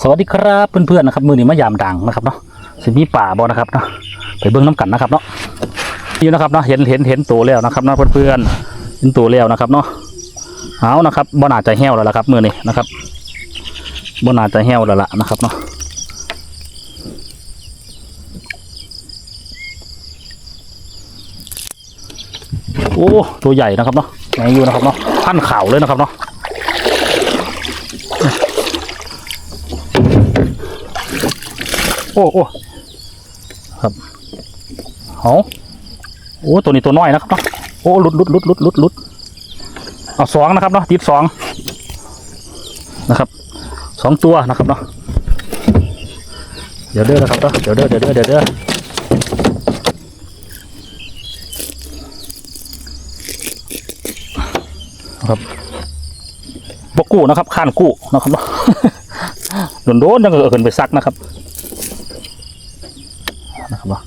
สวัสดีครับเพื่อนๆนะครับมือนี้มายามดังนะครับเนาะสิมีป่าบ่นะครับเนาะไปเบิ่งน้ำกันนะครับเนาะนี่นะครับเนาะเห็นเห็นเห็นตัวแล้วนะครับเนาะเพื่อนๆเห็นตัวแล้วนะครับเนาะเอานะครับบ่น่าจะแห้วแล้วละครับมือนี้นะครับบ่น่าจะแห้วแล้วล่ะนะครับเนาะโอ้ตัวใหญ่นะครับเนาะแมงอยู่นะครับเนาะพันข่าวเลยนะครับเนาะ โอ้โอ้ครับเอาโอ้ตัวนี้ตัวน้อยนะครับเนาะโอ้ลุดลุดลุดลุดลุดลุดเอาสองนะครับเนาะติดสองนะครับสองตัวนะครับเนาะเดี๋ยวเด้อนะครับเนาะเดี๋ยวเด้อเดี๋ยวเด้อเดี๋ยวเด้อนะครับบกู้นะครับข้านกู้นะครับเนาะโดนๆจังเออขึ้นไปซักนะครับ นะครับเนาะ